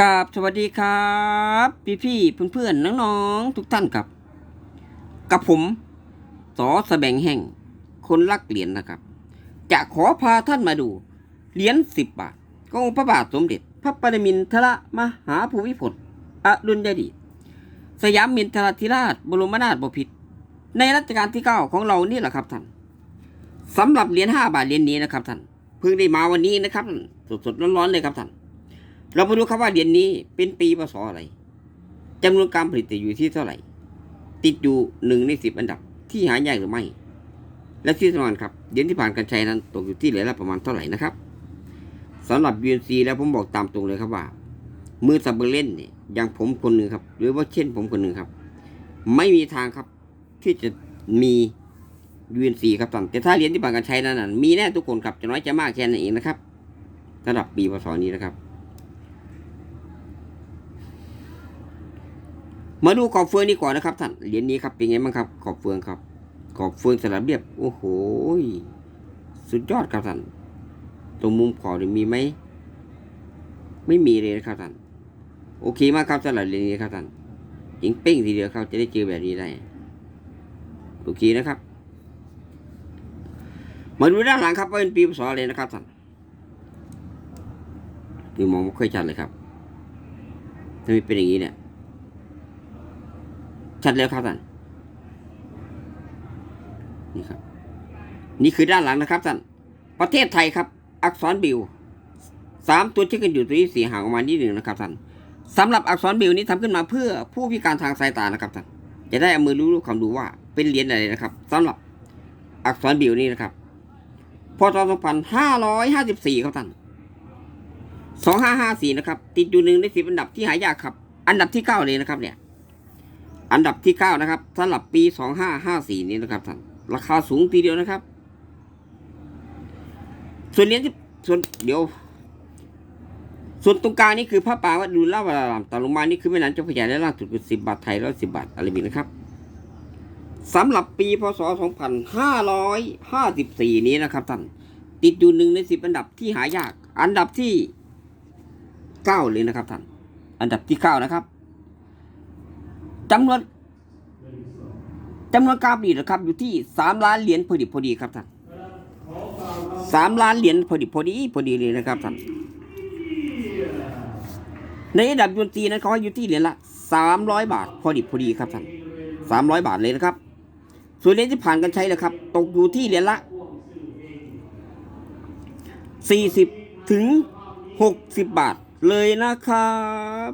กราบสวัสดีครับ พี่พี่เพื่อนเพื่อนๆน้องๆทุกท่านครับ กับผมสอสแบงแห่ง คนรักเหรียญนะครับ จะขอพาท่านมาดู เหรียญสิบบาทขององค์พระบาทสมเด็จ พระปรมินทรมหาภูมิพลอดุลยเดชสยามมินทรธิราช บรมนาถบพิตรในรัชกาลที่เก้าของเรานี่แหละครับท่านสำหรับเหรียญห้าบาทเหรียญนี้นะครับท่านเพิ่งได้มาวันนี้นะครับสดๆร้อนๆเลยครับท่าน เรามาดูครับว่าเหรียญนี้เป็นปีพศอะไรจำนวนการผลิตอยู่ที่เท่าไหร่ ติดอยู่หนึ่งในสิบอันดับที่หายากหรือไม่ และที่สำคัญครับเหรียญที่ผ่านการใช้นั้นตกอยู่ที่เหรียญละประมาณเท่าไหร่นะครับสำหรับ UNC แล้วผมบอกตามตรงเลยครับว่า มือสับเบอร์เล่นเนี่ยอย่างผมคนหนึ่งครับ หรือว่าเช่นผมคนหนึ่งครับ ไม่มีทางครับที่จะมี UNC ครับท่านแต่ถ้าเหรียญที่ผ่านการใช้นั้นมีแน่ทุกคนครับจะน้อยจะมากแค่นั้นเองนะครับสำหรับปีพศนี้นะครับ มาดูขอบเฟืองนี้ก่อนนะครับท่านเหรียญนี้ครับเป็นไงบ้างครับ ขอบเฟืองครับ ขอบเฟืองสลับเรียบโอ้โหสุดยอดครับท่านตรงมุมขอบมีไหมไม่มีเลยนะครับท่านโอเคมากครับสำหรับเหรียญนี้ครับท่านยิงเป้งทีเดียวครับจะได้เจอแบบนี้ได้โอเคนะครับมาดูด้านหลังครับว่าเป็นปีพศอะไรนะครับท่านนี่มองไม่ค่อยชัดเลยครับทำไมเป็นอย่างนี้เนี่ย ชัดแล้วครับท่านนี่ครับ นี่คือด้านหลังนะครับท่านประเทศไทยครับ อักษรบิวสามตัวที่กันอยู่ตัวที่สี่ห่างออกมานิดหนึ่งนะครับท่านสำหรับอักษรบิวนี้ทำขึ้นมาเพื่อผู้พิการทางสายตานะครับท่านจะได้เอามือรู้ๆคำดูว่าเป็นเหรียญอะไรนะครับสำหรับอักษรบิวนี้นะครับพศ2554 ครับท่าน 2554 นะครับ ติดอยู่หนึ่งในสิบอันดับที่หายากครับ อันดับที่เก้าเลยนะครับเนี่ย อันดับที่เก้านะครับสำหรับปีสองห้าห้าสี่นี้นะครับท่านราคาสูงทีเดียวนะครับ ส่วนเหรียญที่ส่วนเดี๋ยว ส่วนตรงกลางนี่คือพระปรางวัดดูลาวารามต่อลงมานี่คือแม่น้ำเจ้าพระยาและล่างสุดคือสิบบาทไทยแล้วสิบบาทอะไรบีนะครับสำหรับปีพศสองพันห้าร้อยห้าสิบสี่นี้นะครับท่านติดอยู่หนึ่งในสิบอันดับที่หายาก อันดับที่เก้าเลยนะครับท่านอันดับที่เก้านะครับ จำนวนจำนวนการผลิตนะครับ อยู่ที่สามล้านเหรียญพอดีพอดีครับท่านสามล้านเหรียญพอดีพอดีพอดีเลยนะครับท่านในระดับดนตรีนั้นเขาให้อยู่ที่เหรียญละสามร้อยบาทพอดีพอดีครับท่านสามร้อยบาทเลยนะครับ ส่วนเหรียญที่ผ่านการใช้นะครับ ตกอยู่ที่เหรียญละสี่สิบถึงหกสิบบาทเลยนะครับ